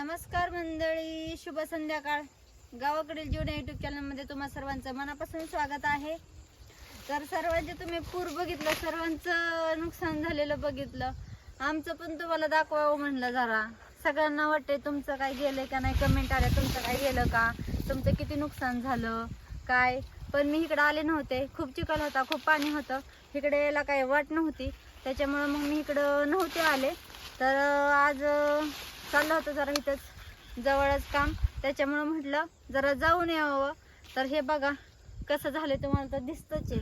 नमस्कार मंडळी शुभ संध्याकाळ. गावाकडील जीवन युट्यूब चॅनलमध्ये तुम्हा सर्वांचं मनापासून स्वागत आहे. तर सर्वांचे तुम्ही पूर बघितलं सर्वांचं नुकसान झालेलं बघितलं आमचं पण तुम्हाला दाखवावं म्हणलं जरा. सगळ्यांना वाटते तुमचं काय गेलंय का नाही? कमेंट आल्या तुमचं काय गेलं का? तुमचं किती नुकसान झालं? काय? पण मी इकडं आले नव्हते. खूप चिखल होता खूप पाणी होतं. इकडे यायला काही वाट नव्हती. त्याच्यामुळं मग मी इकडं नव्हते आले. तर आज चाललं होतं जरा इथंच जवळच काम. त्याच्यामुळं म्हटलं जरा जाऊन यावं. तर हे बघा कसं झालं तुम्हाला तर दिसतच आहे.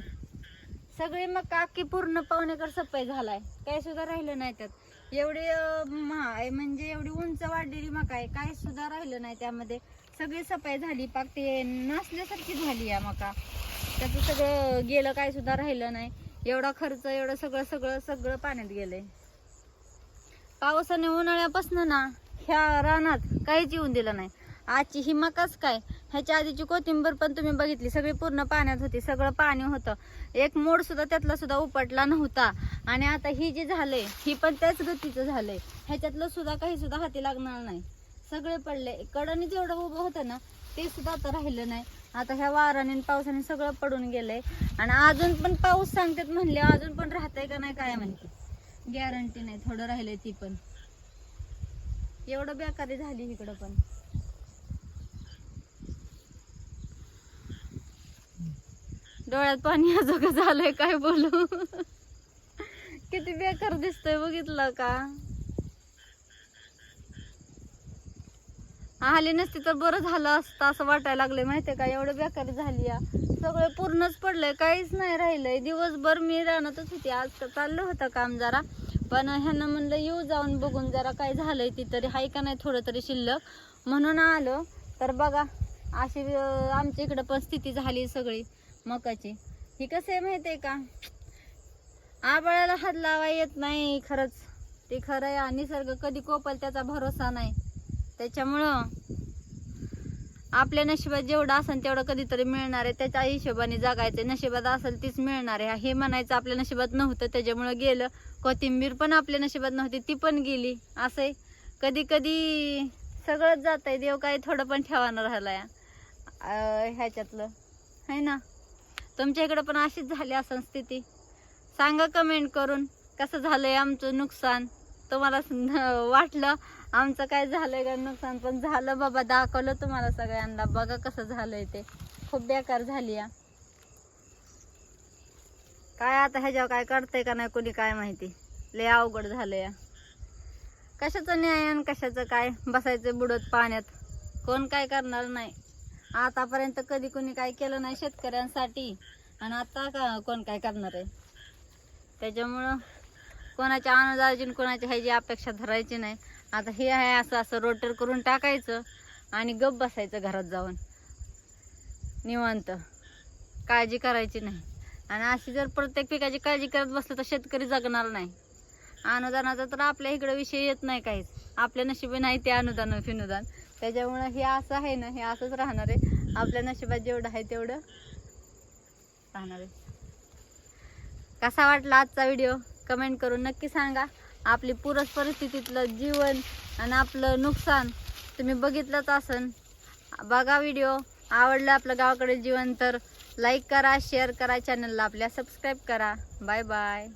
सगळी मग काकी पूर्ण पाहुणेकर सफाई झालाय. काही सुद्धा राहिलं नाही त्यात. एवढी अं, म्हणजे एवढी उंच वाढलेली मका आहे. काय सुद्धा राहिलं नाही त्यामध्ये. सगळी सफाई झाली. पाक ते नसल्यासारखी झाली या मका. त्याचं सगळं गेलं काय सुद्धा राहिलं नाही. एवढा खर्च एवढं सगळं सगळं सगळं पाण्यात गेलंय. पावसाने उन्हाळ्यापासून ना ह्या रानात काहीच येऊन दिलं नाही. आजची ही मकाच काय? ह्याच्या आधीची कोथिंबीर पण तुम्ही बघितली सगळी पूर्ण पाण्यात होती सगळं पाणी होतं. एक मोड सुद्धा त्यातला सुद्धा उपटला नव्हता. आणि आता ही जी झालंय ही पण त्याच गतीचं झालंय. ह्याच्यातलं सुद्धा काही सुद्धा हाती लागणार नाही. सगळे पडले. कडनी जेवढं उभं होतं ना ते सुद्धा आता राहिलं नाही. आता ह्या वाराने पावसाने सगळं पडून गेलंय. आणि अजून पण पाऊस सांगतात म्हणले अजून पण राहतंय का नाही काय माहिती. गॅरंटी नाही थोडं राहिलंय ती पण. एवढं बेकारी झाली इकडं पण. डोळ्यात पाणी असं झालंय काय बोलू? किती बेकार दिसतंय बघितलं का? आले नसती तर बरं झालं असतं असं वाटायला लागले माहितीये का? एवढं बेकारी झाली या. सगळं पूर्णच पडलंय काहीच नाही राहिलंय. दिवसभर मी राहणारच होती. आज तर चाललं होतं काम जरा. पण ह्यांना म्हणलं येऊ जाऊन बघून जरा काय झालंय ती तरी. हाय का नाही थोडं तरी शिल्लक? म्हणून आलो. तर बघा अशी आमच्या इकडं पण स्थिती झाली सगळी मकाची. ही कसं आहे माहितीये का? आबाळाला हात लावा येत नाही खरंच. ते खरं आहे. निसर्ग कधी कोपल त्याचा भरोसा नाही. त्याच्यामुळं आपल्या नशिबात जेवढं असेल तेवढं कधीतरी मिळणार आहे. त्याच्या हिशोबाने जगायचं नशिबात असेल तीच मिळणार आहे. हे म्हणायचं आपल्या नशिबात नव्हतं त्याच्यामुळं गेलं. कोथिंबीर पण आपल्या नशिबात नव्हती ती पण गेली. असं आहे कधी कधी सगळंच जात आहे देव काही थोडं पण ठेवानं राहिलं या ह्याच्यातलं. है ना? तुमच्या इकडं पण अशीच झाली असं स्थिती? सांगा कमेंट करून. कसं झालंय आमचं नुकसान? तुम्हाला वाटलं. आमचं काय झालंय का नुकसान पण झालं बाबा दाखवलं तुम्हाला सगळ्यांना. बघा कसं झालंय ते. खूप बेकार झाली या. काय आता ह्याच्यावर काय करतंय का नाही कोणी काय माहिती. लय अवघड झालं या. कशाचं न्याय आणि कशाचं काय? बसायचं बुडत पाण्यात. कोण काय करणार नाही. आतापर्यंत कधी कोणी काय केलं नाही शेतकऱ्यांसाठी. आणि आता का कोण काय करणार आहे? त्याच्यामुळं कोणाच्या अनुदान कोणाच्या ह्याची अपेक्षा धरायची नाही. आता हे आहे असं असं रोटर करून टाकायचं आणि गप बसायचं घरात जाऊन. निवांत. काळजी करायची नाही. आणि अशी जर प्रत्येक पिकाची काळजी करत बसलं तर शेतकरी जगणार नाही. अनुदानाचा तर आपल्या इकडं विषय येत नाही काहीच. आपल्या नशिबी नाही ते अनुदान फिनुदान. त्याच्यामुळं हे असं आहे ना हे असंच राहणार आहे. आपल्या नशिबात जेवढं आहे तेवढं राहणार आहे. कसा वाटला आजचा व्हिडिओ कमेंट करून नक्की सांगा. आपली पूरच परिस्थितीतलं जीवन आणि आपलं नुकसान तुम्ही बघितलंच असन. बघा व्हिडिओ आवडलं आपलं गावाकडे जीवन तर लाईक करा शेअर करा चॅनलला आपल्या सबस्क्राईब करा. Bye bye